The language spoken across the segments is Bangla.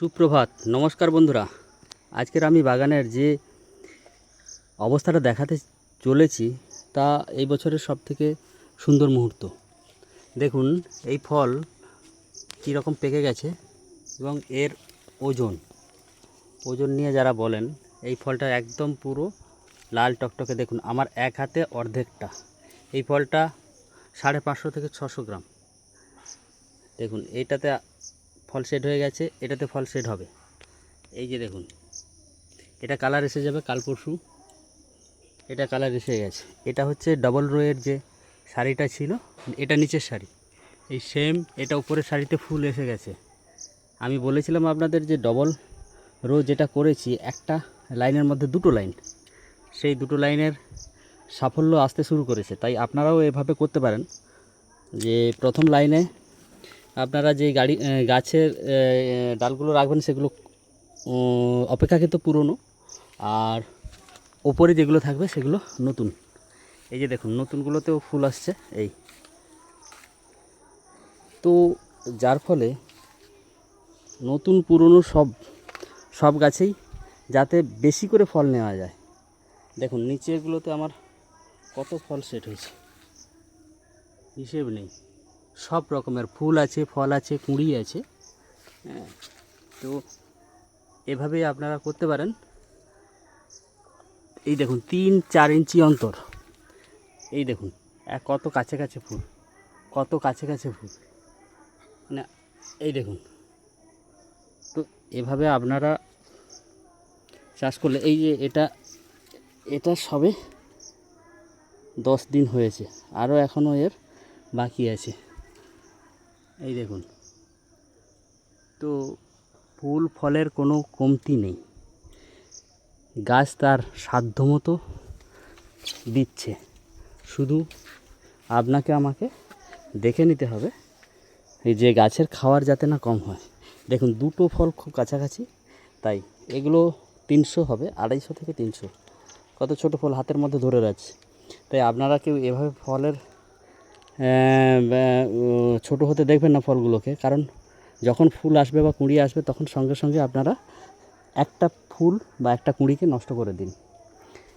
সুপ্রভাত, নমস্কার বন্ধুরা। আজকের আমি বাগানের যে অবস্থাটা দেখাতে চলেছি, তা এই বছরের সব থেকে সুন্দর মুহূর্ত। দেখুন, এই ফল কীরকম পেকে গেছে এবং এর ওজন। ওজন নিয়ে যারা বলেন, এই ফলটা একদম পুরো লাল টকটকে। দেখুন, আমার এক হাতে অর্ধেকটা। এই ফলটা সাড়ে পাঁচশো থেকে ছশো গ্রাম। দেখুন, এইটাতে ফল সেট হয়ে গেছে, এটাতে ফল সেট হবে। এই যে দেখুন, এটা কালার এসে যাবে কাল পরশু এটা কালার এসে গেছে। এটা হচ্ছে ডবল রোয়ের যে শাড়িটা ছিল, এটা নিচের শাড়ি। এই সেম এটা উপরের শাড়িতে ফুল এসে গেছে। আমি বলেছিলাম আপনাদের যে ডবল রো যেটা করেছি, একটা লাইনের মধ্যে দুটো লাইন। সেই দুটো লাইনের সাফল্য আসতে শুরু করেছে। তাই আপনারাও এভাবে করতে পারেন যে প্রথম লাইনে আপনারা যে গাড়ি গাছের ডালগুলো রাখবেন সেগুলো অপেক্ষাকৃত পুরনো। আর ওপরে যেগুলো থাকবে সেগুলো নতুন। এই যে দেখুন, নতুনগুলোতেও ফুল আসছে, এই। তো যার ফলে নতুন পুরনো সব সব গাছেই যাতে বেশি করে ফল নেওয়া যায়। দেখুন, নিচেরগুলোতে আমার কত ফল সেট হয়েছে। হিসেব নেই। সব রকমের ফুল আছে, ফল আছে, কুঁড়ি আছে। হ্যাঁ তো এভাবে আপনারা করতে পারেন। এই দেখুন, তিন চার ইঞ্চি অন্তর। এই দেখুন কত কাছে কাছে ফুল, কত কাছে কাছে ফুল। মানে এই দেখুন, তো এভাবে আপনারা চাষ করলে, এই যে এটা এটা সবে দশ দিন হয়েছে, আরও এখনও এর বাকি আছে। এই দেখুন। তো ফুল, ফলের কোনো কমতি নেই। গাছ তার সাধ্যমতো দিচ্ছে। শুধু আপনাকে আমাকে দেখে নিতে হবে এই যে গাছের খাওয়ার যাতে না কম হয়। দেখুন, দুটো ফল খুব কাছাকাছি, তাই এগুলো তিনশো হবে, আড়াইশো থেকে তিনশো। কত ছোট ফল হাতের মধ্যে ধরে রাখছে। তাই আপনারা কেউ এভাবে ফলের ছোট হতে দেখবেন না ফলগুলোকে। কারণ যখন ফুল আসবে বা কুঁড়ি আসবে, তখন সঙ্গে সঙ্গে আপনারা একটা ফুল বা একটা কুঁড়িকে নষ্ট করে দিন।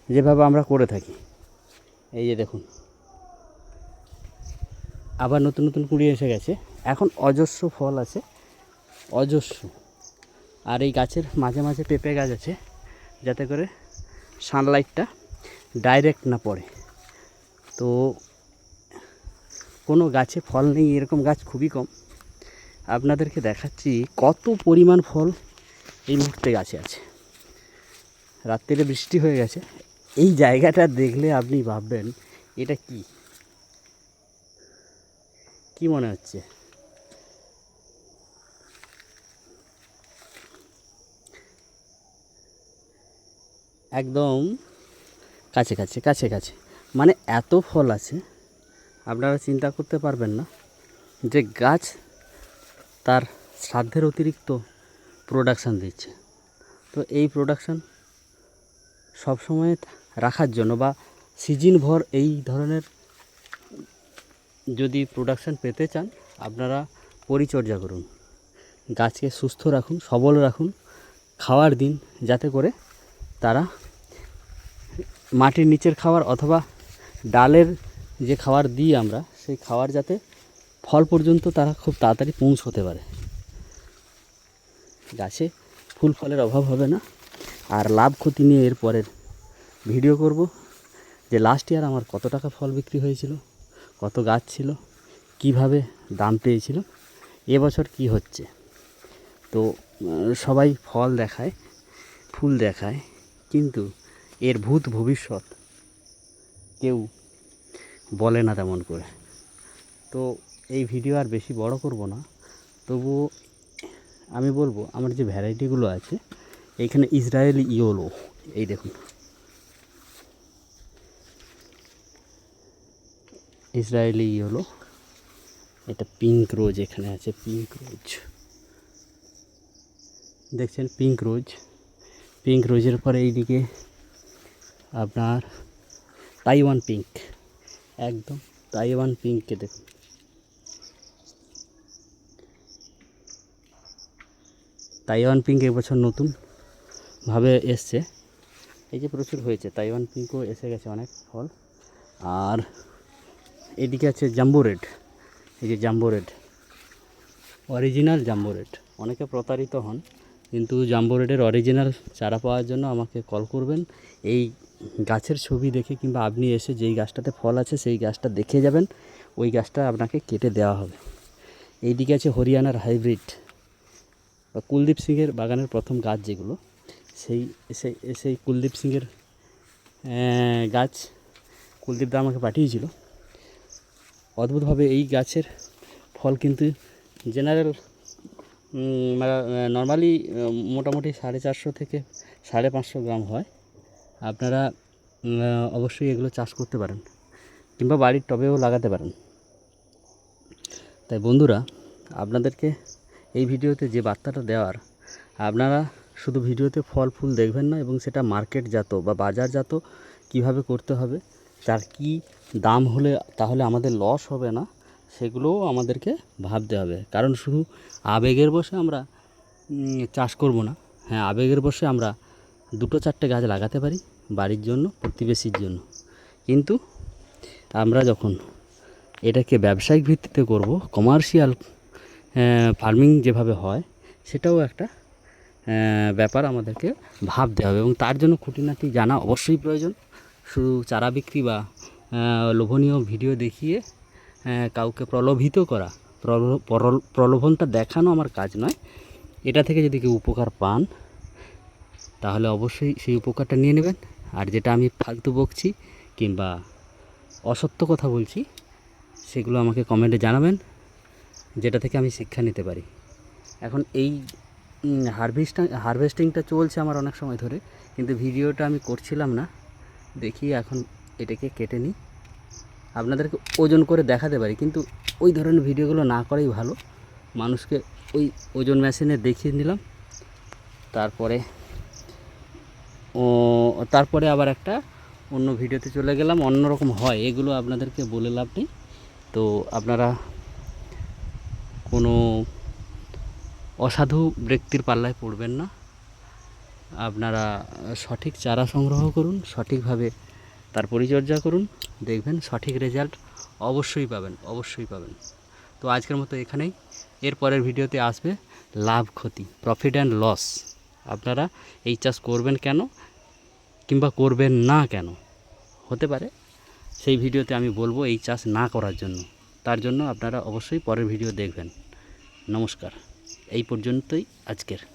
যেভাবে আমরা করে থাকি। এই যে দেখুন। আবার নতুন নতুন কুঁড়ি এসে গেছে। এখন অজস্র ফল আছে। অজস্র। আর এই গাছের মাঝে মাঝে পেঁপে গাছ আছে। যাতে করে সানলাইটটা ডাইরেক্ট না পড়ে। তো কোনো গাছে ফল নেই, এরকম গাছ খুবই কম। আপনাদেরকে দেখাচ্ছি কত পরিমাণ ফল এই মুহূর্তে গাছে আছে। রাত্রিরে বৃষ্টি হয়ে গেছে। এই জায়গাটা দেখলে আপনি ভাববেন, এটা কি? কি মনে হচ্ছে? একদম কাছে কাছে কাছে কাছে। মানে এত ফল আছে আপনারা চিন্তা করতে পারবেন না যে গাছ তার সাধ্যের অতিরিক্ত প্রোডাকশান দিচ্ছে। তো এই প্রোডাকশান সবসময় রাখার জন্য বা সিজন ভর এই ধরনের যদি প্রোডাকশান পেতে চান, আপনারা পরিচর্যা করুন। গাছকে সুস্থ রাখুন, সবল রাখুন, খাওয়ার দিন যাতে করে তারা মাটির নিচের খাবার অথবা ডালের যে খাবার দিই আমরা, সেই খাবার যাতে ফল পর্যন্ত তারা খুব তাড়াতাড়ি পৌঁছতে পারে। গাছে ফুল ফলের অভাব হবে না। আর লাভ ক্ষতি নিয়ে এর পরের ভিডিও করব। যে লাস্ট ইয়ার আমার কত টাকা ফল বিক্রি হয়েছিল, কত গাছ ছিল, কীভাবে দাম পেয়েছিল এবছর কি হচ্ছে। তো সবাই ফল দেখায়, ফুল দেখায়, কিন্তু এর ভূত ভবিষ্যৎ কেউ বলে না তেমন করে। তো এই ভিডিও আর বেশি বড় করব না। তবুও আমি বলব, আমার যে ভ্যারাইটিগুলো আছে, এইখানে ইসরায়েলি ইয়োলো, এই দেখুন। ইসরায়েলি ইয়োলো, এটা পিঙ্ক রোজ এখানে আছে পিঙ্ক রোজ দেখছেন পিঙ্ক রোজ পিঙ্ক রোজের পরে এইদিকে আপনার তাইওয়ান পিঙ্ক একদম। তাইওয়ান পিঙ্ককে দেখুন। তাইওয়ান পিঙ্ক এবছর নতুনভাবে এসছে। এই যে প্রচুর হয়েছে, তাইওয়ান পিঙ্কও এসে গেছে অনেক ফল। আর এদিকে আছে জাম্বো রেড। এই যে jumbo red, original jumbo red. অনেকে প্রতারিত হন। কিন্তু জাম্বো রেডের অরিজিনাল চারা পাওয়ার জন্য আমাকে কল করবেন। এই গাছের ছবি দেখে কিংবা আপনি এসে যেই গাছটাতে ফল আছে সেই গাছটা দেখে যাবেন। ওই গাছটা আপনাকে কেটে দেওয়া হবে। এইদিকে আছে হরিয়ানার হাইব্রিড বা কুলদীপ সিংয়ের বাগানের প্রথম গাছ যেগুলো, সেই সেই সেই কুলদীপ সিংয়ের গাছ কুলদীপ দা আমাকে পাঠিয়েছিল। অদ্ভুতভাবে এই গাছের ফল কিন্তু জেনারেল নর্মালি মোটামুটি সাড়ে চারশো থেকে সাড়ে পাঁচশো গ্রাম হয়। আপনারা অবশ্যই এগুলো চাষ করতে পারেন কিংবা বাড়ির টবেও লাগাতে পারেন। তাই বন্ধুরা, আপনাদেরকে এই ভিডিওতে যে বার্তাটা দেওয়ার, আপনারা শুধু ভিডিওতে ফল, ফুল দেখবেন না এবং সেটা মার্কেটজাত বা বাজারজাত কীভাবে করতে হবে, তার কি দাম হলে তাহলে আমাদের লস হবে না সেগুলোও আমাদেরকে ভাবতে হবে। কারণ শুধু আবেগের বসে আমরা চাষ করব না। হ্যাঁ আবেগের বসে আমরা দুটো চারটে গাছ লাগাতে পারি বাড়ির জন্য, প্রতিবেশীর জন্য। কিন্তু আমরা যখন এটাকে ব্যবসায়িক ভিত্তিতে করব কমার্শিয়াল ফার্মিং যেভাবে হয়, সেটাও একটা ব্যাপার আমাদেরকে ভাবতে হবে। এবং তার জন্য খুঁটিনাটি জানা অবশ্যই প্রয়োজন। শুধু চারা বিক্রি বা লোভনীয় ভিডিও দেখিয়ে কাউকে প্রলোভিত করা প্রলোভনটা দেখানো আমার কাজ নয়। এটা থেকে যদি কেউ উপকার পান, তাহলে অবশ্যই সেই উপকারটা নিয়ে নেবেন। আর যেটা আমি ফালতু বকছি কিংবা অসত্য কথা বলছি, সেগুলো আমাকে কমেন্টে জানাবেন, যেটা থেকে আমি শিক্ষা নিতে পারি। এখন এই হারভেস্টিং হারভেস্টিংটা চলছে আমার অনেক সময় ধরে, কিন্তু ভিডিওটা আমি করছিলাম না। দেখি এখন এটাকে কেটে নিই। আপনাদেরকে ওজন করে দেখাতে পারি, কিন্তু ওই ধরনের ভিডিওগুলো না করাই ভালো। মানুষকে ওই ওজন মেশিনে দেখিয়ে নিলাম। তারপরে, ও, তারপরে আবার একটা অন্য ভিডিওতে চলে গেলাম, অন্যরকম হয়, এগুলো আপনাদেরকে বলে লাভ নেই। তো আপনারা কোনো অসাধু ব্যক্তির পাল্লায় পড়বেন না। আপনারা সঠিক চারা সংগ্রহ করুন, সঠিকভাবে তার পরিচর্যা করুন। দেখবেন সঠিক রেজাল্ট অবশ্যই পাবেন অবশ্যই পাবেন। তো আজকের মতো এখানেই। এর পরের ভিডিওতে আসবে লাভ ক্ষতি প্রফিট অ্যান্ড লস আপনারা এই চাষ করবেন কেন কিংবা করবেন না কেন? হতে পারে। সেই ভিডিওতে আমি বলব এই চাষ না করার জন্য। তার জন্য আপনারা অবশ্যই পরের ভিডিও দেখবেন। নমস্কার। এই পর্যন্তই আজকের।